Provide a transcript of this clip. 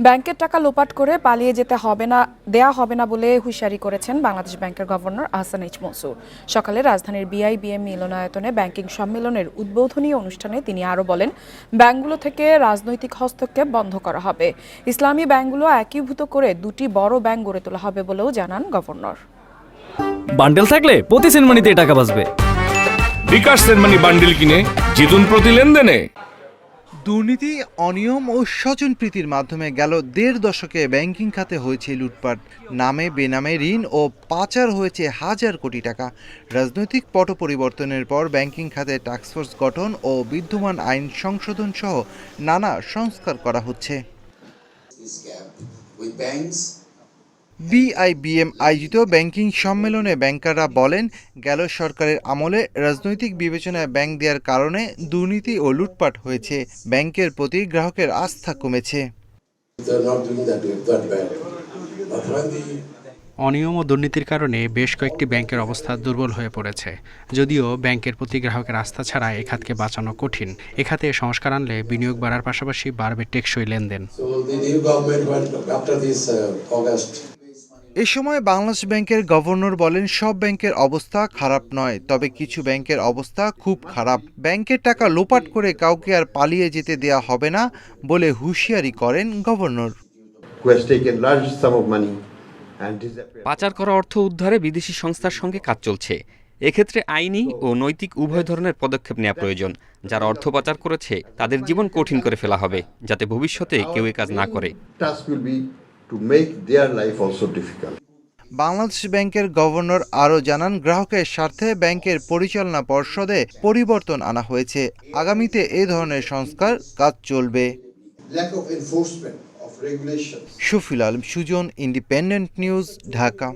ব্যাংকের টাকা লোপাট করে পালিয়ে যেতে হবে না দেয়া হবে না বলে হুঁশিয়ারি করেছেন বাংলাদেশ ব্যাংকের গভর্নর আহসান এইচ মনসুর। সকালে রাজধানীর বিআইবিএম মিলনায়তনে ব্যাংকিং সম্মেলনের উদ্বোধনী অনুষ্ঠানে তিনি আরও বলেন ব্যাংকগুলো থেকে রাজনৈতিক হস্তক্ষেপ বন্ধ করা হবে। ইসলামী ব্যাংকগুলো একীভূত করে দুটি বড় ব্যাংক গড়ে তোলা হবে বলেও জানান গভর্নর। বান্ডেল থাকলে প্রতি সেনমানিতে টাকা বাঁচবে। বিকাশ সেনমানি বান্ডিল কিনে জিতুন প্রতি লেনদেনে। দুর্নীতি, অনিয়ম ও স্বজনপ্রীতির মাধ্যমে গেল দেড় দশকে ব্যাংকিং খাতে হয়েছে লুটপাট। নামে বেনামে ঋণ ও পাচার হয়েছে হাজার কোটি টাকা। রাজনৈতিক পট পরিবর্তনের পর ব্যাংকিং খাতে টাস্কফোর্স গঠন ও বিদ্যমান আইন সংশোধন সহ নানা সংস্কার করা হচ্ছে। বিআইবিএম আয়োজিত ব্যাংকিং সম্মেলনে ব্যাংকাররা বলেন গেল সরকারের আমলে রাজনৈতিক বিবেচনায় ব্যাংক দেওয়ার কারণে দুর্নীতি ও লুটপাট হয়েছে। ব্যাংকের প্রতি গ্রাহকের আস্থা কমেছে। অনিয়ম ও দুর্নীতির কারণে বেশ কয়েকটি ব্যাংকের অবস্থা দুর্বল হয়ে পড়েছে। যদিও ব্যাংকের প্রতি গ্রাহকের আস্থা ছাড়া এ খাতকে বাঁচানো কঠিন এ খাতে সংস্কার আনলে বিনিয়োগ বাড়ার পাশাপাশি বাড়বে টেকসই লেনদেন। এ সময় বাংলাদেশ ব্যাংকের গভর্নর বলেন সব ব্যাংকের অবস্থা খারাপ নয় তবে কিছু ব্যাংকের অবস্থা খুব খারাপ। ব্যাংকের টাকা লোপাট করে কাউকে আর পালিয়ে যেতে দেয়া হবে না বলে হুঁশিয়ারি করেন গভর্নর. পাচার করা অর্থ উদ্ধারে বিদেশি সংস্থার সঙ্গে কাজ চলছে। এক্ষেত্রে আইনি ও নৈতিক উভয় ধরনের পদক্ষেপ নেওয়া প্রয়োজন। যারা অর্থ পাচার করেছে তাদের জীবন কঠিন করে ফেলা হবে যাতে ভবিষ্যতে কেউ এই কাজ না করে। To make their life also difficult. Bangladesh ব্যাংকের গভর্নর আরও জানান গ্রাহকের স্বার্থে ব্যাংকের পরিচালনা পর্ষদে পরিবর্তন আনা হয়েছে। আগামীতে এ ধরনের সংস্কার কাজ চলবে। Shafil Alam Sujan independent news Dhaka.